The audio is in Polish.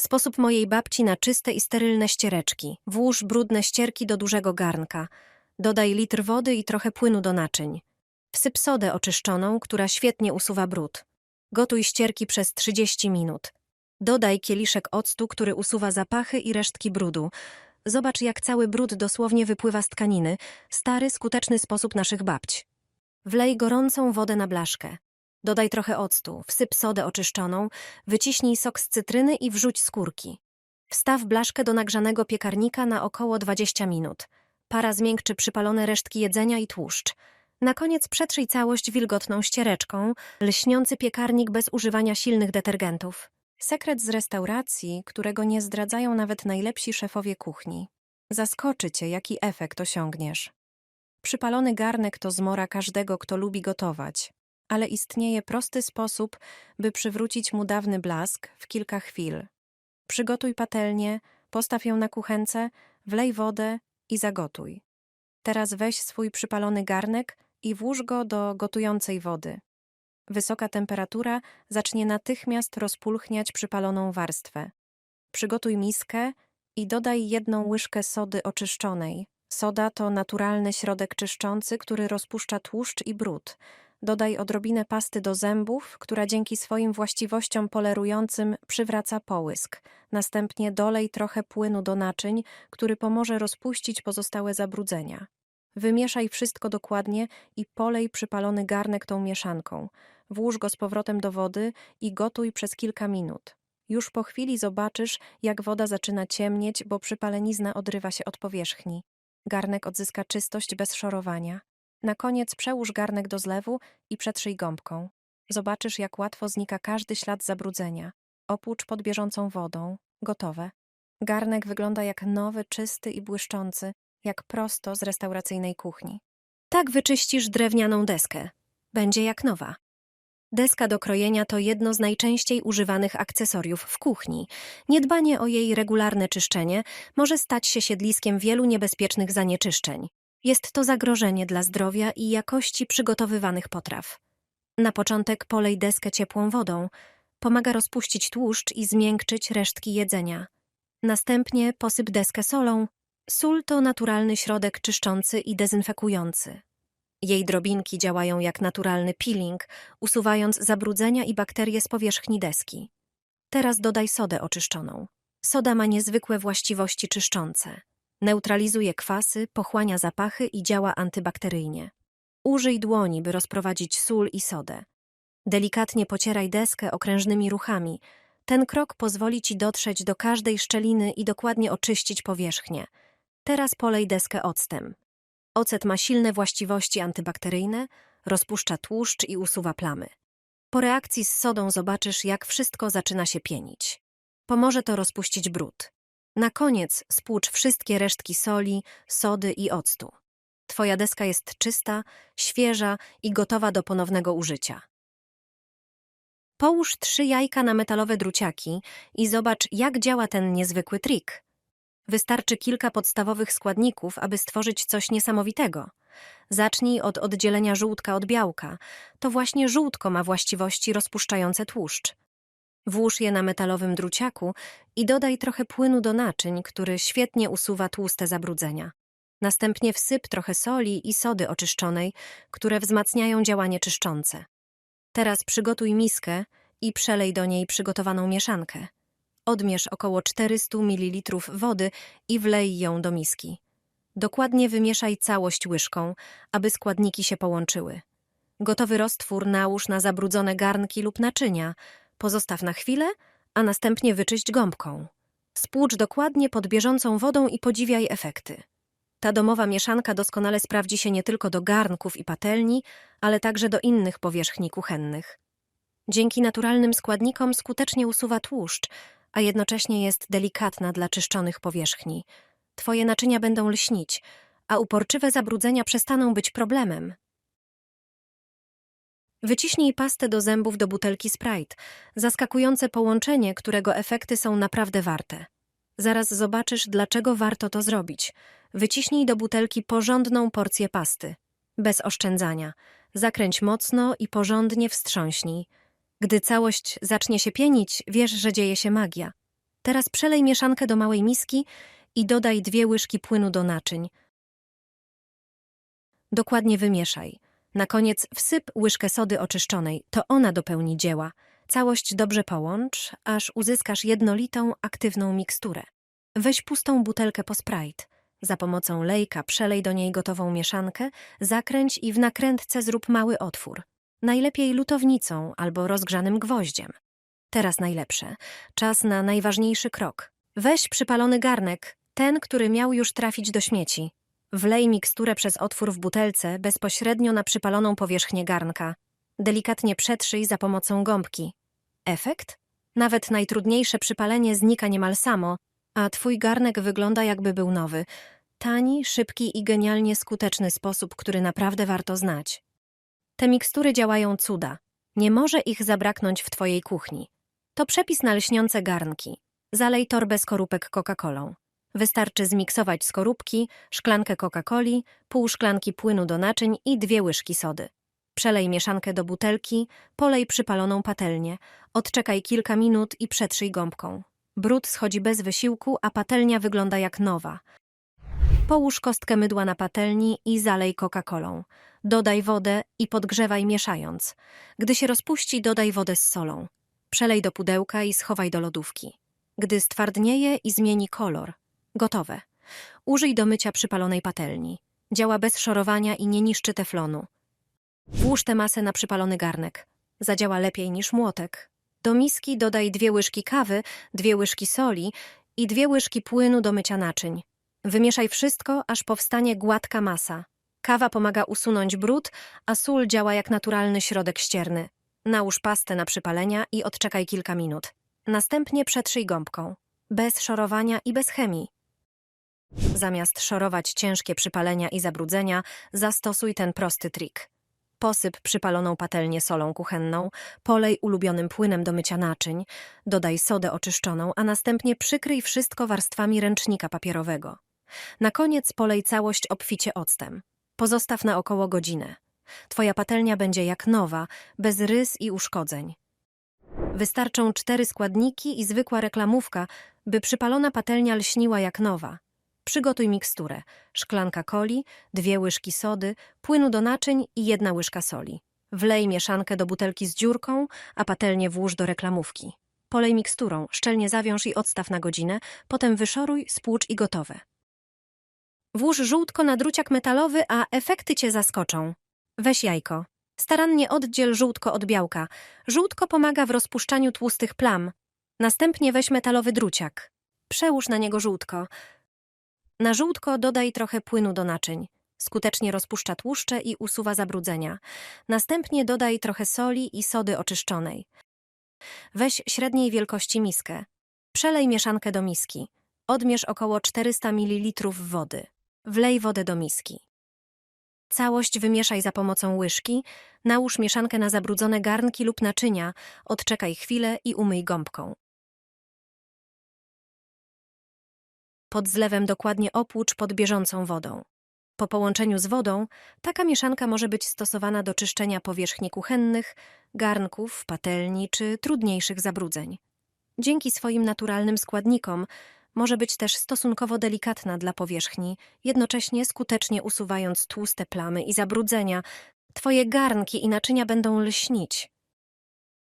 Sposób mojej babci na czyste i sterylne ściereczki. Włóż brudne ścierki do dużego garnka. Dodaj litr wody i trochę płynu do naczyń. Wsyp sodę oczyszczoną, która świetnie usuwa brud. Gotuj ścierki przez 30 minut. Dodaj kieliszek octu, który usuwa zapachy i resztki brudu. Zobacz, jak cały brud dosłownie wypływa z tkaniny. Stary, skuteczny sposób naszych babć. Wlej gorącą wodę na blaszkę. Dodaj trochę octu, wsyp sodę oczyszczoną, wyciśnij sok z cytryny i wrzuć skórki. Wstaw blaszkę do nagrzanego piekarnika na około 20 minut. Para zmiękczy przypalone resztki jedzenia i tłuszcz. Na koniec przetrzyj całość wilgotną ściereczką, lśniący piekarnik bez używania silnych detergentów. Sekret z restauracji, którego nie zdradzają nawet najlepsi szefowie kuchni. Zaskoczy cię, jaki efekt osiągniesz. Przypalony garnek to zmora każdego, kto lubi gotować, ale istnieje prosty sposób, by przywrócić mu dawny blask w kilka chwil. Przygotuj patelnię, postaw ją na kuchence, wlej wodę i zagotuj. Teraz weź swój przypalony garnek i włóż go do gotującej wody. Wysoka temperatura zacznie natychmiast rozpulchniać przypaloną warstwę. Przygotuj miskę i dodaj jedną łyżkę sody oczyszczonej. Soda to naturalny środek czyszczący, który rozpuszcza tłuszcz i brud. Dodaj odrobinę pasty do zębów, która dzięki swoim właściwościom polerującym przywraca połysk. Następnie dolej trochę płynu do naczyń, który pomoże rozpuścić pozostałe zabrudzenia. Wymieszaj wszystko dokładnie i polej przypalony garnek tą mieszanką. Włóż go z powrotem do wody i gotuj przez kilka minut. Już po chwili zobaczysz, jak woda zaczyna ciemnieć, bo przypalenizna odrywa się od powierzchni. Garnek odzyska czystość bez szorowania. Na koniec przełóż garnek do zlewu i przetrzyj gąbką. Zobaczysz, jak łatwo znika każdy ślad zabrudzenia. Opłucz pod bieżącą wodą. Gotowe. Garnek wygląda jak nowy, czysty i błyszczący, jak prosto z restauracyjnej kuchni. Tak wyczyścisz drewnianą deskę. Będzie jak nowa. Deska do krojenia to jedno z najczęściej używanych akcesoriów w kuchni. Niedbanie o jej regularne czyszczenie może stać się siedliskiem wielu niebezpiecznych zanieczyszczeń. Jest to zagrożenie dla zdrowia i jakości przygotowywanych potraw. Na początek polej deskę ciepłą wodą. Pomaga rozpuścić tłuszcz i zmiękczyć resztki jedzenia. Następnie posyp deskę solą. Sól to naturalny środek czyszczący i dezynfekujący. Jej drobinki działają jak naturalny peeling, usuwając zabrudzenia i bakterie z powierzchni deski. Teraz dodaj sodę oczyszczoną. Soda ma niezwykłe właściwości czyszczące. Neutralizuje kwasy, pochłania zapachy i działa antybakteryjnie. Użyj dłoni, by rozprowadzić sól i sodę. Delikatnie pocieraj deskę okrężnymi ruchami. Ten krok pozwoli ci dotrzeć do każdej szczeliny i dokładnie oczyścić powierzchnię. Teraz polej deskę octem. Ocet ma silne właściwości antybakteryjne, rozpuszcza tłuszcz i usuwa plamy. Po reakcji z sodą zobaczysz, jak wszystko zaczyna się pienić. Pomoże to rozpuścić brud. Na koniec spłucz wszystkie resztki soli, sody i octu. Twoja deska jest czysta, świeża i gotowa do ponownego użycia. Połóż trzy jajka na metalowe druciaki i zobacz, jak działa ten niezwykły trik. Wystarczy kilka podstawowych składników, aby stworzyć coś niesamowitego. Zacznij od oddzielenia żółtka od białka. To właśnie żółtko ma właściwości rozpuszczające tłuszcz. Włóż je na metalowym druciaku i dodaj trochę płynu do naczyń, który świetnie usuwa tłuste zabrudzenia. Następnie wsyp trochę soli i sody oczyszczonej, które wzmacniają działanie czyszczące. Teraz przygotuj miskę i przelej do niej przygotowaną mieszankę. Odmierz około 400 ml wody i wlej ją do miski. Dokładnie wymieszaj całość łyżką, aby składniki się połączyły. Gotowy roztwór nałóż na zabrudzone garnki lub naczynia, pozostaw na chwilę, a następnie wyczyść gąbką. Spłucz dokładnie pod bieżącą wodą i podziwiaj efekty. Ta domowa mieszanka doskonale sprawdzi się nie tylko do garnków i patelni, ale także do innych powierzchni kuchennych. Dzięki naturalnym składnikom skutecznie usuwa tłuszcz, a jednocześnie jest delikatna dla czyszczonych powierzchni. Twoje naczynia będą lśnić, a uporczywe zabrudzenia przestaną być problemem. Wyciśnij pastę do zębów do butelki Sprite. Zaskakujące połączenie, którego efekty są naprawdę warte. Zaraz zobaczysz, dlaczego warto to zrobić. Wyciśnij do butelki porządną porcję pasty. Bez oszczędzania. Zakręć mocno i porządnie wstrząśnij. Gdy całość zacznie się pienić, wiesz, że dzieje się magia. Teraz przelej mieszankę do małej miski i dodaj dwie łyżki płynu do naczyń. Dokładnie wymieszaj. Na koniec wsyp łyżkę sody oczyszczonej, to ona dopełni dzieła. Całość dobrze połącz, aż uzyskasz jednolitą, aktywną miksturę. Weź pustą butelkę po Sprite. Za pomocą lejka przelej do niej gotową mieszankę, zakręć i w nakrętce zrób mały otwór. Najlepiej lutownicą albo rozgrzanym gwoździem. Teraz najlepsze. Czas na najważniejszy krok. Weź przypalony garnek, ten, który miał już trafić do śmieci. Wlej miksturę przez otwór w butelce bezpośrednio na przypaloną powierzchnię garnka. Delikatnie przetrzyj za pomocą gąbki. Efekt? Nawet najtrudniejsze przypalenie znika niemal samo, a twój garnek wygląda jakby był nowy. Tani, szybki i genialnie skuteczny sposób, który naprawdę warto znać. Te mikstury działają cuda. Nie może ich zabraknąć w twojej kuchni. To przepis na lśniące garnki. Zalej torbę skorupek Coca-Colą. Wystarczy zmiksować skorupki, szklankę Coca-Coli, pół szklanki płynu do naczyń i dwie łyżki sody. Przelej mieszankę do butelki, polej przypaloną patelnię, odczekaj kilka minut i przetrzyj gąbką. Brud schodzi bez wysiłku, a patelnia wygląda jak nowa. Połóż kostkę mydła na patelni i zalej Coca-Colą. Dodaj wodę i podgrzewaj mieszając. Gdy się rozpuści, dodaj wodę z solą. Przelej do pudełka i schowaj do lodówki. Gdy stwardnieje i zmieni kolor. Gotowe. Użyj do mycia przypalonej patelni. Działa bez szorowania i nie niszczy teflonu. Włóż tę masę na przypalony garnek. Zadziała lepiej niż młotek. Do miski dodaj dwie łyżki kawy, dwie łyżki soli i dwie łyżki płynu do mycia naczyń. Wymieszaj wszystko, aż powstanie gładka masa. Kawa pomaga usunąć brud, a sól działa jak naturalny środek ścierny. Nałóż pastę na przypalenia i odczekaj kilka minut. Następnie przetrzyj gąbką. Bez szorowania i bez chemii. Zamiast szorować ciężkie przypalenia i zabrudzenia, zastosuj ten prosty trik. Posyp przypaloną patelnię solą kuchenną, polej ulubionym płynem do mycia naczyń, dodaj sodę oczyszczoną, a następnie przykryj wszystko warstwami ręcznika papierowego. Na koniec polej całość obficie octem. Pozostaw na około godzinę. Twoja patelnia będzie jak nowa, bez rys i uszkodzeń. Wystarczą cztery składniki i zwykła reklamówka, by przypalona patelnia lśniła jak nowa. Przygotuj miksturę. Szklanka coli, dwie łyżki sody, płynu do naczyń i jedna łyżka soli. Wlej mieszankę do butelki z dziurką, a patelnię włóż do reklamówki. Polej miksturą, szczelnie zawiąż i odstaw na godzinę, potem wyszoruj, spłucz i gotowe. Włóż żółtko na druciak metalowy, a efekty cię zaskoczą. Weź jajko. Starannie oddziel żółtko od białka. Żółtko pomaga w rozpuszczaniu tłustych plam. Następnie weź metalowy druciak. Przełóż na niego żółtko. Na żółtko dodaj trochę płynu do naczyń. Skutecznie rozpuszcza tłuszcze i usuwa zabrudzenia. Następnie dodaj trochę soli i sody oczyszczonej. Weź średniej wielkości miskę. Przelej mieszankę do miski. Odmierz około 400 ml wody. Wlej wodę do miski. Całość wymieszaj za pomocą łyżki, nałóż mieszankę na zabrudzone garnki lub naczynia, odczekaj chwilę i umyj gąbką. Pod zlewem dokładnie opłucz pod bieżącą wodą. Po połączeniu z wodą, taka mieszanka może być stosowana do czyszczenia powierzchni kuchennych, garnków, patelni czy trudniejszych zabrudzeń. Dzięki swoim naturalnym składnikom może być też stosunkowo delikatna dla powierzchni, jednocześnie skutecznie usuwając tłuste plamy i zabrudzenia. Twoje garnki i naczynia będą lśnić.